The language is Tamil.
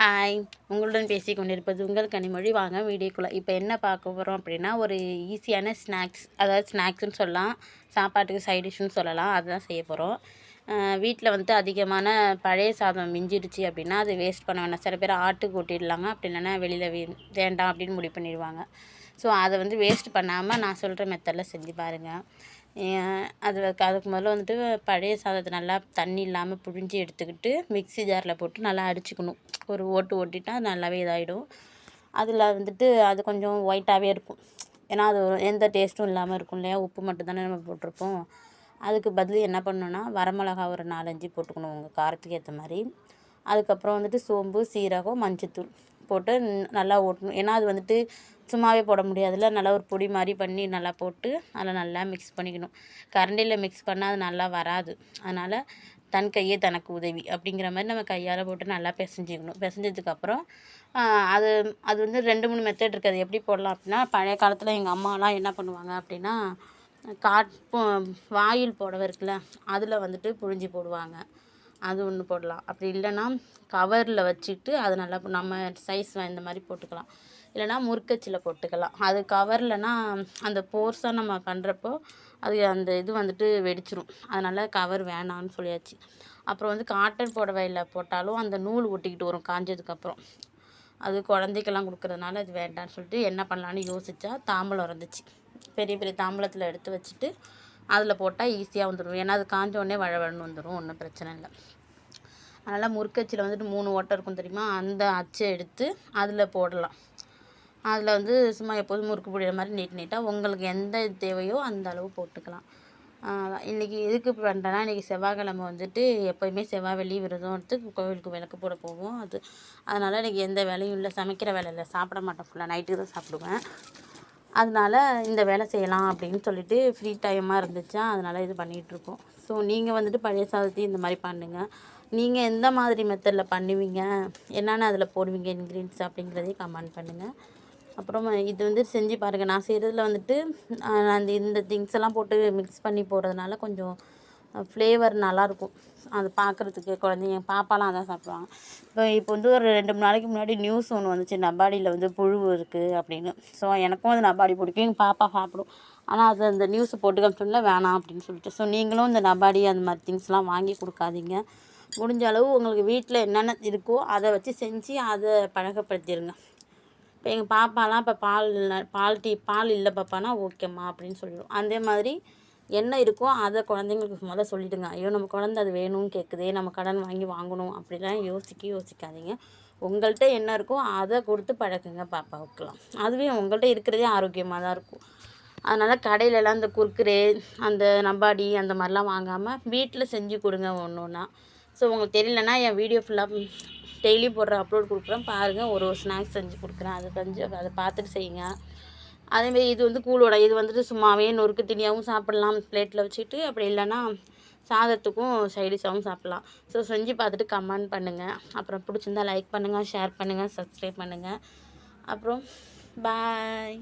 ஹாய் உங்களுடன் பேசி கொண்டிருப்பது உங்கள் கனிமொழி. வாங்க வீடியோக்குள்ளே. இப்போ என்ன பார்க்க போகிறோம் அப்படின்னா ஒரு ஈஸியான ஸ்நாக்ஸ் அதாவது ஸ்நாக்ஸ்னு சொல்லலாம். சாப்பாட்டுக்கு சைட் சொல்லலாம். அதுதான் செய்ய போகிறோம் வீட்டில் வந்துட்டு அதிகமான பழைய சாதம் மிஞ்சிடுச்சு அப்படின்னா அது வேஸ்ட் பண்ண வேணாம். சில பேர் ஆட்டுக்கு ஓட்டிடலாங்க அப்படி இல்லைன்னா வெளியில் வே வேண்டாம் அப்படின்னு முடிவு பண்ணிடுவாங்க. ஸோ அதை வந்து வேஸ்ட் பண்ணாமல் நான் சொல்கிற மெத்தடில் செஞ்சு பாருங்கள் அது அதுக்கு முதல்ல வந்துட்டு பழைய சாதத்தை நல்லா தண்ணி இல்லாமல் புழிஞ்சு எடுத்துக்கிட்டு மிக்ஸி ஜாரில் போட்டு நல்லா அடிச்சுக்கணும். ஒரு ஓட்டு ஓட்டிட்டா அது நல்லாவே இதாகிடும் அதில் வந்துட்டு அது கொஞ்சம் ஒயிட்டாகவே இருக்கும். ஏன்னா அது எந்த டேஸ்ட்டும் இல்லாமல் இருக்கும் இல்லையா? உப்பு மட்டும் தானே நம்ம போட்டிருப்போம். அதுக்கு பதில் என்ன பண்ணணும்னா வரமிளகா ஒரு நாலஞ்சு போட்டுக்கணும் உங்கள் காரத்துக்கு ஏற்ற மாதிரி. அதுக்கப்புறம் வந்துட்டு சோம்பு சீரகம் மஞ்சத்தூள். போட்டு நல்லா ஓட்டணும். ஏன்னா அது வந்துட்டு சும்மாவே போட முடியாதுல்ல. நல்லா ஒரு பொடி மாதிரி பண்ணி நல்லா போட்டு அதில் நல்லா மிக்ஸ் பண்ணிக்கணும். கரண்டியில் மிக்ஸ் பண்ணால் அது நல்லா வராது. அதனால் தன் கையே தனக்கு உதவி அப்படிங்கிற மாதிரி நம்ம கையால் போட்டு நல்லா பிசைஞ்சிக்கணும். பிசைஞ்சதுக்கப்புறம் அது அது வந்து ரெண்டு மூணு மெத்தட் இருக்குது அது எப்படி போடலாம் அப்படின்னா பழைய காலத்தில் எங்கள் அம்மாலாம் என்ன பண்ணுவாங்க அப்படின்னா காட் வாயில் புடவை இருக்குல்ல அதில் வந்துட்டு புழிஞ்சு போடுவாங்க. அது ஒன்று போடலாம். அப்படி இல்லைன்னா கவரில் வச்சுட்டு அது நல்லா நம்ம சைஸ் இந்த மாதிரி போட்டுக்கலாம். இல்லைனா முறுக்கச்சில் போட்டுக்கலாம். அது கவர்லனா அந்த போர்ஸாக நம்ம பண்ணுறப்போ அது அந்த இது வந்துட்டு வெடிச்சிரும். அதனால் கவர் வேணான்னு சொல்லியாச்சு. அப்புறம் வந்து காட்டன் புடவையில் போட்டாலும் அந்த நூல் ஒட்டிக்கிட்டு வரும் காஞ்சதுக்கப்புறம் அது குழந்தைக்கெல்லாம் கொடுக்குறதுனால அது வேண்டாம்னு சொல்லிட்டு என்ன பண்ணலான்னு யோசித்தா தாம்பலம் இருந்துச்சு. பெரிய பெரிய தாம்பலத்தில் எடுத்து வச்சுட்டு அதில் போட்டால் ஈஸியாக வந்துடும் ஏன்னா அது காஞ்சோடனே வழவழன்னு வந்துடும் ஒன்றும் பிரச்சனை இல்லை. அதனால் முறுக்கச்சியில் வந்துட்டு மூணு ஓட்டை இருக்கும் தெரியுமா? அந்த அச்சை எடுத்து அதில் போடலாம். அதில் வந்து சும்மா எப்போதும் முறுக்கு பிடிக்கிற மாதிரி நீட் நீட்டாக உங்களுக்கு எந்த தேவையோ அந்த அளவு போட்டுக்கலாம். இன்றைக்கி எதுக்கு பண்ணுறேன்னா இன்றைக்கி செவ்வாய்க்கிழமை வந்துட்டு எப்போயுமே செவ்வாய் வெள்ளி விரதம் எடுத்து கோவிலுக்கு விளக்கு போட போவோம். அது அதனால் இன்றைக்கி எந்த வேலையும் இல்லை. சமைக்கிற வேலை இல்லை. சாப்பிட மாட்டேன் ஃபுல்லாக நைட்டுக்கு தான் சாப்பிடுவேன். அதனால இந்த வேலை செய்யலாம் அப்படின்னு சொல்லிட்டு ஃப்ரீ டைமாக இருந்துச்சா அதனால் இது பண்ணிகிட்ருக்கோம் ஸோ நீங்கள் வந்துட்டு பழைய சாதத்தையும் இந்த மாதிரி பண்ணுங்கள் நீங்கள் எந்த மாதிரி மெத்தடில் பண்ணுவீங்க என்னென்ன அதில் போடுவீங்க இன்க்ரீடியன்ஸ் அப்படிங்கிறதையும் கமெண்ட் பண்ணுங்கள் அப்புறம் இது வந்து செஞ்சு பாருங்கள் நான் செய்கிறதுல வந்துட்டு அந்த இந்த திங்ஸ் எல்லாம் போட்டு மிக்ஸ் பண்ணி போடுறதுனால கொஞ்சம் ஃப்ளேவர் நல்லாயிருக்கும் அது பார்க்குறதுக்கு குழந்தைங்க பாப்பாலாம் அதான் சாப்பிடுவாங்க. இப்போ இப்போ வந்து ஒரு ரெண்டு மூணு நாளைக்கு முன்னாடி நியூஸ் ஒன்று வந்துச்சு. நபாடியில் வந்து புழு இருக்குது அப்படின்னு. ஸோ எனக்கும் அது நபாடி பிடிக்கும். எங்கள் பாப்பா சாப்பிடும். ஆனால் அது அந்த நியூஸை போட்டு காமிச்சோம்ல வேணாம் அப்படின்னு சொல்லிட்டு. ஸோ நீங்களும் இந்த நபாடி அந்த மாதிரி திங்ஸ்லாம் வாங்கி கொடுக்காதீங்க. முடிஞ்ச அளவு உங்களுக்கு வீட்டில் என்னென்ன இருக்கோ அதை வச்சு செஞ்சு அதை பழகப்படுத்திடுங்க இப்போ எங்கள் பாப்பாலாம் இப்போ பால் இல்லை பால் டீ பால் இல்லை பாப்பானா ஓகேம்மா அப்படின்னு சொல்லிடும் அதே மாதிரி என்ன இருக்கோ அதை குழந்தைங்களுக்கு முதல்ல சொல்லிவிடுங்க ஐயோ நம்ம குழந்த அது வேணும்னு கேட்குதே நம்ம கடன் வாங்கி வாங்கணும் அப்படிலாம் யோசிக்க யோசிக்காதீங்க. உங்கள்கிட்ட என்ன இருக்கோ அதை கொடுத்து பழக்குங்க பாப்பாவுக்கெல்லாம் அதுவே உங்கள்கிட்ட இருக்கிறதே ஆரோக்கியமாக தான் இருக்கும். அதனால் கடையிலலாம் அந்த குர்குரே அந்த நம்பாடி அந்த மாதிரிலாம் வாங்காமல் வீட்டில் செஞ்சு கொடுங்க ஒன்று ஒன்றா ஸோ உங்களுக்கு தெரியலனா என் வீடியோ ஃபுல்லாக டெய்லி போடுற அப்லோட் கொடுக்குறேன். பாருங்கள் ஒரு ஒரு ஸ்நாக்ஸ் செஞ்சு கொடுக்குறேன். அதை கொஞ்சம் அதை பார்த்துட்டு செய்யுங்க. அதேமாரி இது வந்து கூழோட இது வந்துட்டு சும்மாவே நொறுக்கு திணியாகவும் சாப்பிட்லாம். பிளேட்டில் வச்சுட்டு அப்படி இல்லைன்னா சாதத்துக்கும் சைடிஷாகவும் சாப்பிட்லாம். ஸோ செஞ்சு பார்த்துட்டு கமெண்ட் பண்ணுங்கள் அப்புறம் பிடிச்சிருந்தா லைக் பண்ணுங்கள் ஷேர் பண்ணுங்கள் சப்ஸ்கிரைப் பண்ணுங்கள் அப்புறம் பாய்